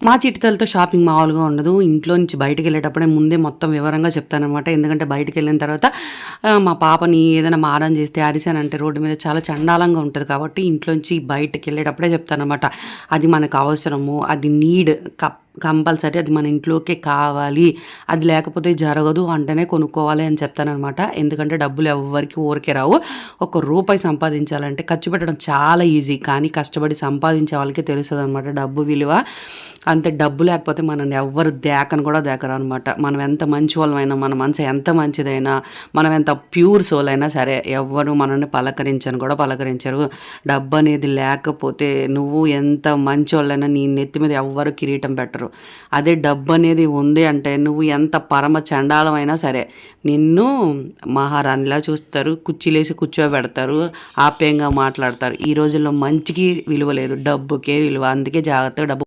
మా చిట్టితలతో షాపింగ్ మామూలుగా ఉండదు. ఇంట్లో నుంచి బయటకు వెళ్ళేటప్పుడే ముందే మొత్తం వివరంగా చెప్తానమాట ఎందుకంటే బయటకు వెళ్ళిన తర్వాత మా పాపని ఏదైనా మారం చేస్తే అరిసానంటే రోడ్డు మీద చాలా చండాలంగా ఉంటుంది కాబట్టి ఇంట్లోంచి బయటకు వెళ్ళేటప్పుడే చెప్తానమాట అది మనకు అవసరము అది నీడ్ కప్ కంపల్సరీ అది మన ఇంట్లోకే కావాలి. అది లేకపోతే జరగదు అంటేనే కొనుక్కోవాలి అని చెప్తానమాట ఎందుకంటే డబ్బులు ఎవ్వరికి ఊరికే రావు. ఒక రూపాయి సంపాదించాలంటే ఖర్చు పెట్టడం చాలా ఈజీ. కానీ కష్టపడి సంపాదించే వాళ్ళకే తెలుస్తుంది అనమాట డబ్బు విలువ. అంతే డబ్బు లేకపోతే మనల్ని ఎవ్వరు దేకను కూడా దేకరు అనమాట మనం ఎంత మంచి వాళ్ళమైనా మన మనసు ఎంత మంచిదైనా మనం ఎంత ప్యూర్ సోల్ అయినా సరే ఎవ్వరు మనల్ని పలకరించను కూడా పలకరించరు. డబ్బు అనేది లేకపోతే నువ్వు ఎంత మంచి వాళ్ళైనా నీ నెత్తి మీద ఎవ్వరు కిరీటం పెట్టరు. అదే డబ్బు అనేది ఉంది అంటే నువ్వు ఎంత పరమ చండాలమైనా సరే నిన్ను మహారాణిలా చూస్తారు కుర్చీలేసి కూర్చోబెడతారు ఆప్యాయంగా మాట్లాడతారు. ఈ రోజుల్లో మంచికి విలువ లేదు డబ్బుకే విలువ అందుకే జాగ్రత్తగా డబ్బు